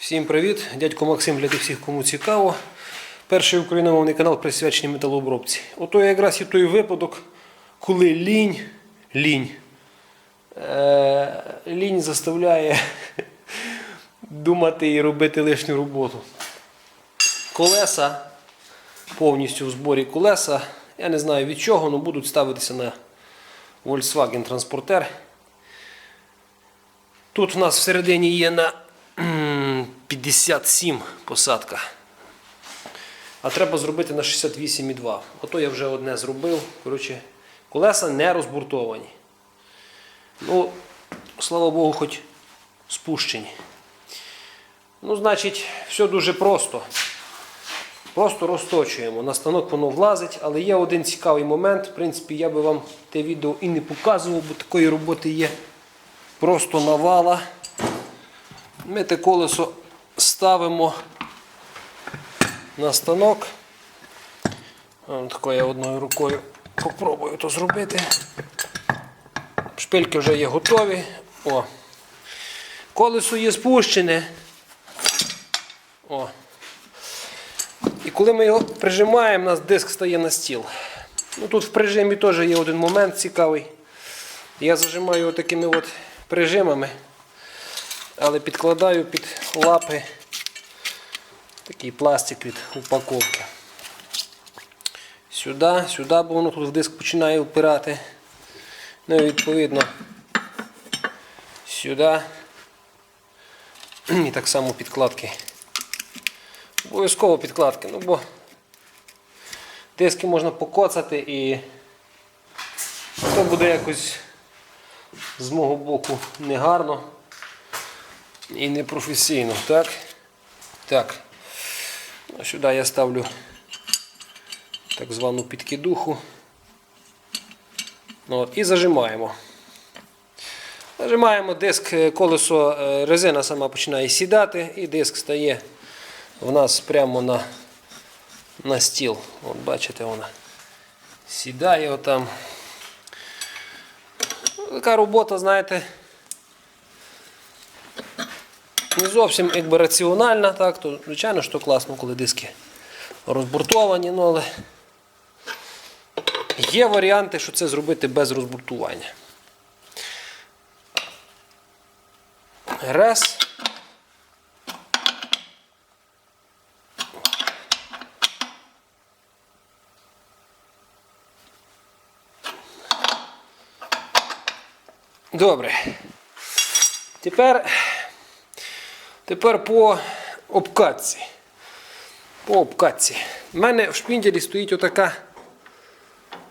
Всім привіт! Дядько Максим для тих всіх, кому цікаво. Перший україномовний канал присвячений металообробці. Ото якраз і той випадок, коли лінь, лінь, е, лінь заставляє думати і робити лишню роботу. Колеса, повністю в зборі колеса. Я не знаю від чого, але будуть ставитися на Volkswagen Transporter. Тут у нас всередині є на 57 посадка. А треба зробити на 68,2. Ото я вже одне зробив. Коротше, колеса не розбуртовані. Ну, слава Богу, хоч спущені. Ну, значить, все дуже просто. Просто розточуємо. На станок воно влазить, але є один цікавий момент. В принципі, я би вам те відео і не показував, бо такої роботи є просто навала. Ми те колесо ставимо на станок. Тако я одною рукою попробую то зробити. Шпильки вже є готові. О. Колесо є спущене. О. І коли ми його прижимаємо, у нас диск стає на стіл. Ну, Тут в прижимі теж є один момент цікавий. Я зажимаю такими от прижимами, але підкладаю під лапи такий пластик від упаковки. Сюди, сюди, бо воно тут в диск починає впирати. Ну і відповідно сюди. І так само підкладки. Обов'язково підкладки, ну бо диски можна покоцати і то буде якось з мого боку негарно і непрофесійно. Так? Так. А сюди я ставлю так звану підкидуху. Ну, От, і зажимаємо. Зажимаємо диск, е, колесо, е, резина сама починає сідати, і диск стає в нас прямо на, на стіл. От бачите, вона сідає отам. Така робота, знаєте, не зовсім якби раціональна, так, то звичайно, що класно, коли диски розбуртовані, ну, але є варіанти, що це зробити без розбуртування. Раз. Добре. Тепер, тепер по обкатці. По обкатці. У мене в шпінделі стоїть отака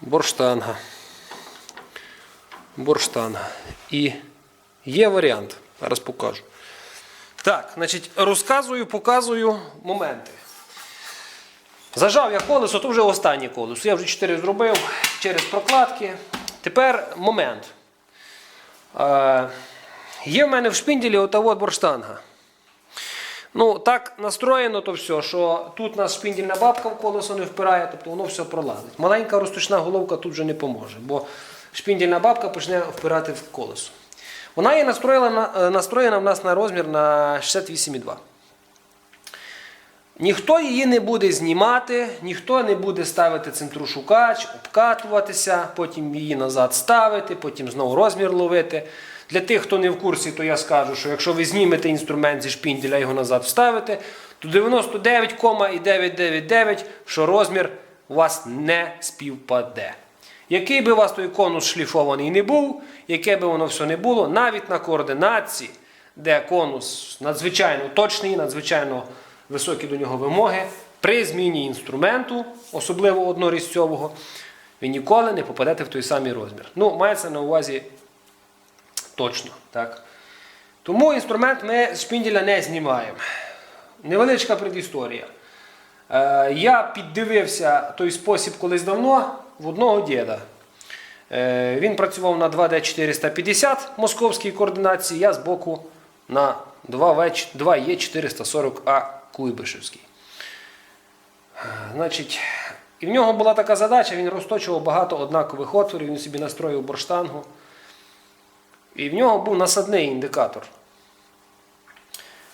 борштанга. Борштанга. І є варіант. Зараз покажу. Так, значить, розказую, показую моменти. Зажав я колесо, то вже останнє колесо. Я вже 4 зробив через прокладки. Тепер момент. Е, є в мене в шпінделі ота от борштанга. Ну, так настроєно то все, що тут нас шпіндільна бабка в колесо не впирає, тобто воно все пролазить. Маленька розточна головка тут вже не поможе, бо шпіндільна бабка почне впирати в колесо. Вона є настроєна, е, настроєна в нас на розмір на 68,2. Ніхто її не буде знімати, ніхто не буде ставити центрушукач, обкатуватися, потім її назад ставити, потім знову розмір ловити. Для тих, хто не в курсі, то я скажу, що якщо ви знімете інструмент зі шпінделя і його назад вставите, то 99,999, що розмір у вас не співпаде. Який би у вас той конус шліфований не був, яке би воно все не було, навіть на координації, де конус надзвичайно точний, надзвичайно високі до нього вимоги, при зміні інструменту, особливо однорізцьового, ви ніколи не попадете в той самий розмір. Ну, мається на увазі точно. Так? Тому інструмент ми з шпінділя не знімаємо. Невеличка предісторія. Е, я піддивився той спосіб колись давно в одного діда. Е, він працював на 2D450 московській координації, я збоку на 2E440А Куйбишевський. Е, Значить, і в нього була така задача, він розточував багато однакових отворів, він собі настроїв борштангу. І в нього був насадний індикатор.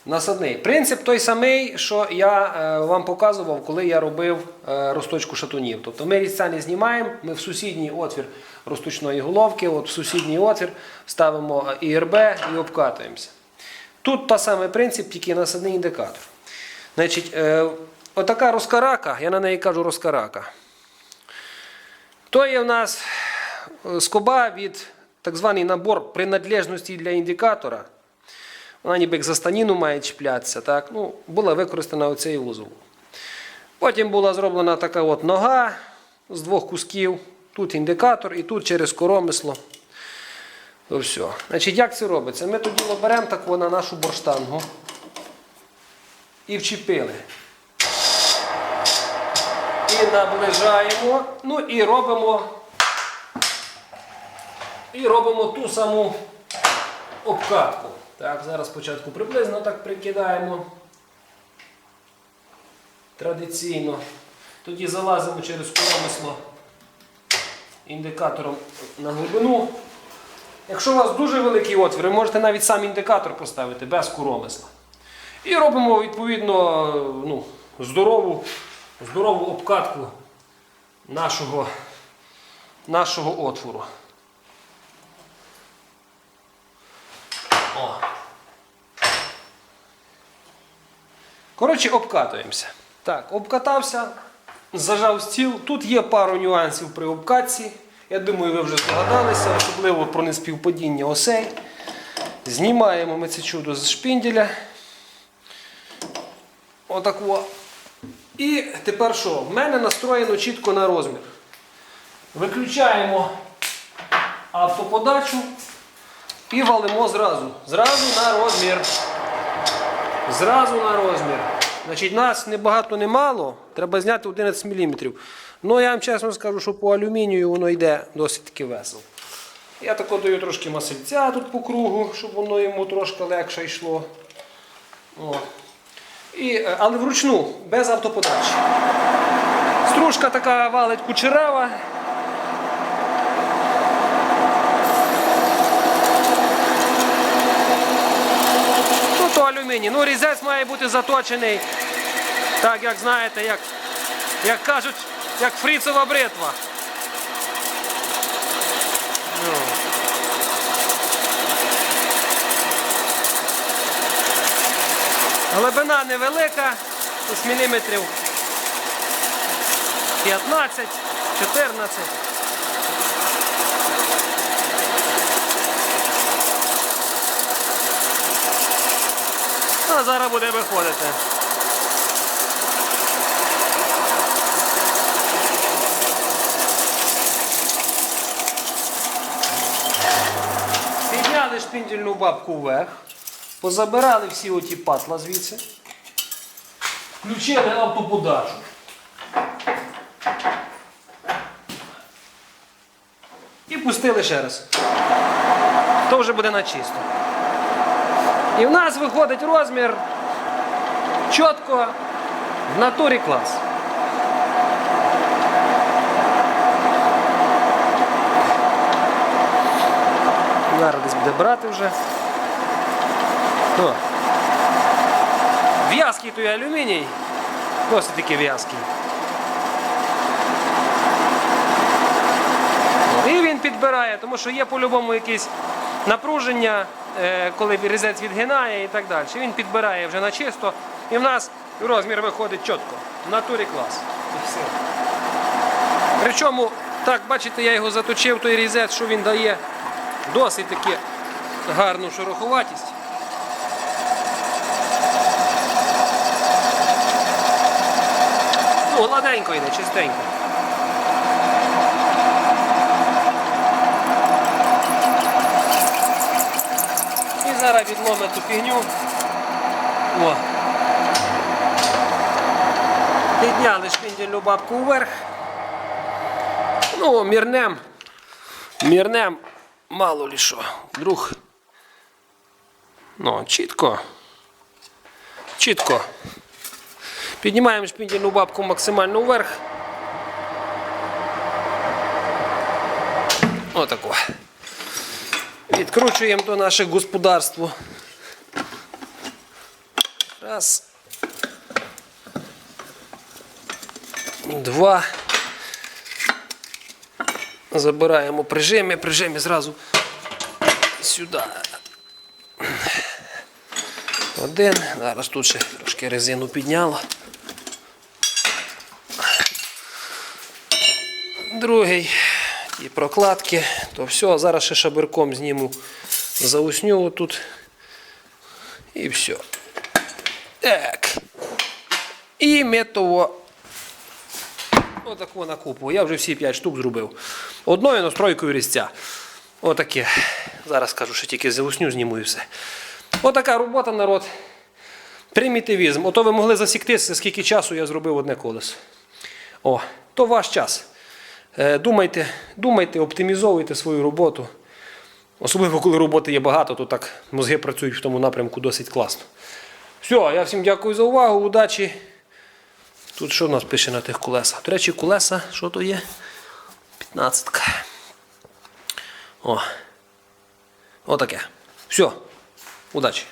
Насадний. Принцип той самий, що я е, вам показував, коли я робив е, розточку шатунів. Тобто ми різця не знімаємо, ми в сусідній отвір розточної головки, от в сусідній отвір ставимо ІРБ і обкатуємося. Тут та самий принцип, тільки насадний індикатор. Значить, е, отака розкарака, я на неї кажу розкарака. То є в нас е, скоба від так званий набор принадлежності для індикатора. Вона ніби як за станіну має чіплятися. Так? Ну, була використана оцей вузол. Потім була зроблена така от нога з двох кусків. Тут індикатор і тут через коромисло. То все. Значить, як це робиться? Ми тоді беремо так на нашу борштангу і вчепили. І наближаємо. Ну і робимо. І робимо ту саму обкатку. Так, зараз спочатку приблизно так прикидаємо. Традиційно. Тоді залазимо через коромисло індикатором на глибину. Якщо у вас дуже великий отвір, ви можете навіть сам індикатор поставити без коромисла. І робимо відповідно ну, здорову, здорову обкатку нашого, нашого отвору. Коротше, обкатуємося. Так, обкатався, зажав стіл. Тут є пару нюансів при обкатці. Я думаю, ви вже здогадалися, особливо про неспівпадіння осей. Знімаємо ми це чудо з шпінделя. Отако. І тепер що? В мене настроєно чітко на розмір. Виключаємо автоподачу і валимо зразу. Зразу на розмір. Зразу на розмір. Значить, нас не багато не мало, треба зняти 11 мм. Ну, я вам чесно скажу, що по алюмінію воно йде досить таки весело. Я тако даю трошки масельця тут по кругу, щоб воно йому трошки легше йшло. О. І, е, але вручну, без автоподачі. Стружка така валить кучерава. Алюміній. Ну, різець має бути заточений. Так, як знаєте, як, як кажуть, як фріцова бритва. Ну. Глибина невелика, ось міліметрів 15, 14. А зараз буде виходити. Підняли шпіндільну бабку вверх, позабирали всі оті патла звідси, включили автоподачу. І пустили ще раз. То вже буде на чисто. І в нас виходить розмір чітко в натурі клас. Зараз десь буде брати вже. О. В'язкий той алюміній. Досить таки в'язкий. І він підбирає, тому що є по-любому якесь напруження, коли різець відгинає і так далі. Він підбирає вже на чисто. І в нас розмір виходить чітко. В натурі клас. І все. Причому, так, бачите, я його заточив, той різець, що він дає досить таки гарну шероховатість. Ну, гладенько йде, чистенько. Відломить ту фігню. О. Підняли шпіндільну бабку вверх. Ну, мірнем. Мірнем, мало лі що. Вдруг. Ну, чітко. Чітко. Піднімаємо шпіндільну бабку максимально вверх. Отако. Відкручуємо то наше господарство. Раз. Два. Забираємо прижимі, прижимі зразу сюди. Один. Зараз тут ще трошки резину підняло. Другий. Ті прокладки. То все, зараз ще шабирком зніму заусню тут. І все. Так. І метово. Отаку на купу. Я вже всі 5 штук зробив. Одною настройкою різця. Отаке. Зараз кажу, що тільки заусню зніму і все. Отака робота, народ. Примітивізм. Ото ви могли засіктися, скільки часу я зробив одне колесо. О, то ваш час. Е, Думайте, думайте, оптимізовуйте свою роботу. Особливо, коли роботи є багато, то так мозги працюють в тому напрямку досить класно. Все, я всім дякую за увагу, удачі. Тут що в нас пише на тих колесах? До речі, колеса, що то є? 15. О. Отаке. Все. Удачі.